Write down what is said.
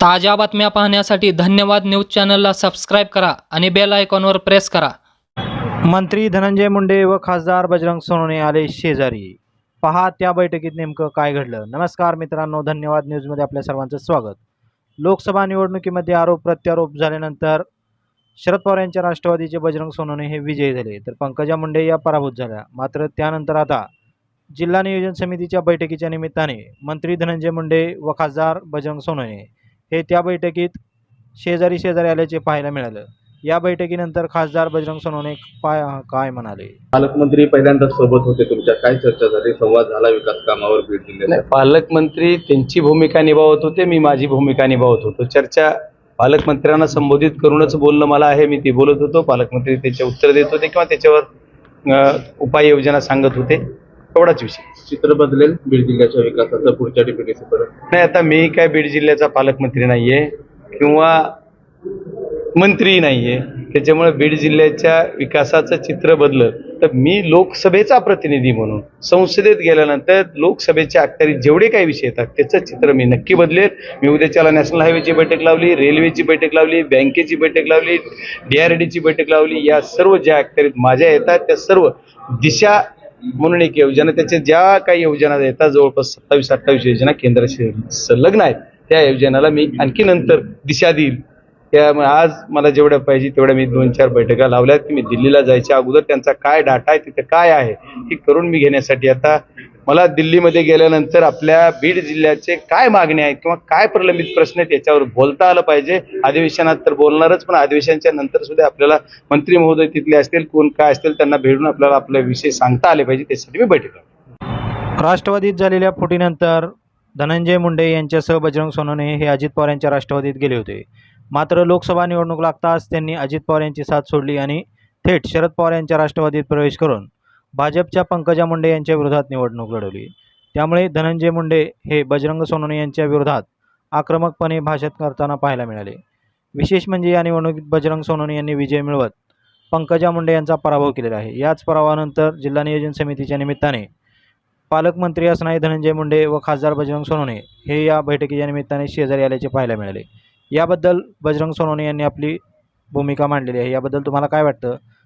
ताज्या बातम्या पाहण्यासाठी धन्यवाद न्यूज चॅनलला सबस्क्राईब करा आणि बेल आयकॉनवर प्रेस करा. मंत्री धनंजय मुंडे व खासदार बजरंग सोनवणे आले शेजारी. पहा त्या बैठकीत नेमकं काय घडलं. नमस्कार मित्रांनो धन्यवाद न्यूजमध्ये आपल्या सर्वांचं स्वागत. लोकसभा निवडणुकीमध्ये आरोप प्रत्यारोप झाल्यानंतर शरद पवार यांच्या राष्ट्रवादीचे बजरंग सोनवणे हे विजयी झाले. तर पंकजा मुंडे या पराभूत झाल्या. मात्र त्यानंतर आता जिल्हा नियोजन समितीच्या बैठकीच्या निमित्ताने मंत्री धनंजय मुंडे व खासदार बजरंग सोनवणे हे त्या बैठकीत शेजारी शेजारी आल्याचे पाहायला मिळालं. या बैठकीनंतर खासदार बजरंग सोनवणे पाय काय म्हणाले? पालकमंत्री पहिल्यांदा सोबत होते तुमच्या. काय चर्चा झाली? संवाद झाला विकास कामावर जिल्ह्यात नाही पालकमंत्री त्यांची भूमिका निभावत होते मी माझी भूमिका निभावत होतो. चर्चा पालकमंत्र्यांना संबोधित करूनच बोलणं मला आहे मी ते बोलत होतो. पालकमंत्री त्याचे उत्तर देत होते किंवा त्याच्यावर उपाययोजना सांगत होते. एवढाच विषय. चित्र बदलेल बीड जिल्ह्याच्या विकासाचं पुढच्या टिप्पणीपर्यंत नाही आता मी काय बीड जिल्ह्याचा पालकमंत्री नाहीये किंवा मंत्री नाहीये. त्याच्यामुळे बीड जिल्ह्याच्या विकासाचं चित्र बदलत तर मी लोकसभेचा प्रतिनिधी म्हणून संसदेत गेल्यानंतर लोकसभेच्या अखत्यारीत जेवढे काही विषय येतात त्याचं चित्र मी नक्की बदलेल. मी उद्याच्याला नॅशनल हायवेची बैठक लावली रेल्वेची बैठक लावली बँकेची बैठक लावली डीआरडीची बैठक लावली. या सर्व ज्या अखत्यारीत माझ्या येतात त्या सर्व दिशा म्हणून एक योजना त्याच्या ज्या काही योजना येतात जवळपास सत्तावीस अठ्ठावीस योजना केंद्र संलग्न आहेत. त्या योजनाला मी आणखी नंतर दिशा देईल. त्यामुळे आज मला जेवढ्या पाहिजे तेवढ्या मी दोन चार बैठका लावल्यात. की मी दिल्लीला जायच्या अगोदर त्यांचा काय डाटा आहे तिथे काय आहे हे करून मी घेण्यासाठी आता मला दिल्लीमध्ये गेल्यानंतर आपल्या बीड जिल्ह्याचे काय मागणी आहेत किंवा काय प्रलंबित प्रश्न आहेत याच्यावर बोलता आलं पाहिजे. अधिवेशनात तर बोलणारच पण अधिवेशनाच्या नंतर सुद्धा आपल्याला मंत्री महोदय तिथले असतील कोण काय असतील त्यांना भेटून आपल्याला आपले विषय सांगता आले पाहिजे त्यासाठी मी बैठक राष्ट्रवादीत झालेल्या फुटीनंतर धनंजय मुंडे यांच्यासह बजरंग सोनवणे हे अजित पवार यांच्या राष्ट्रवादीत गेले होते. मात्र लोकसभा निवडणूक लागताच त्यांनी अजित पवार यांची साथ सोडली आणि थेट शरद पवार यांच्या राष्ट्रवादीत प्रवेश करून भाजपच्या पंकजा मुंडे यांच्या विरोधात निवडणूक लढवली. त्यामुळे धनंजय मुंडे हे बजरंग सोनवणे यांच्या विरोधात आक्रमकपणे भाषण करताना पाहायला मिळाले. विशेष म्हणजे या निवडणुकीत बजरंग सोनवणे यांनी विजय मिळवत पंकजा मुंडे यांचा पराभव केलेला आहे. याच पराभवानंतर जिल्हा नियोजन समितीच्या निमित्ताने पालकमंत्री असणारे धनंजय मुंडे व खासदार बजरंग सोनवणे हे या बैठकीच्या निमित्ताने शेजारी आल्याचे पाहायला मिळाले. याबद्दल बजरंग सोनवणे यांनी आपली भूमिका मांडलेली आहे. याबद्दल तुम्हाला काय वाटतं?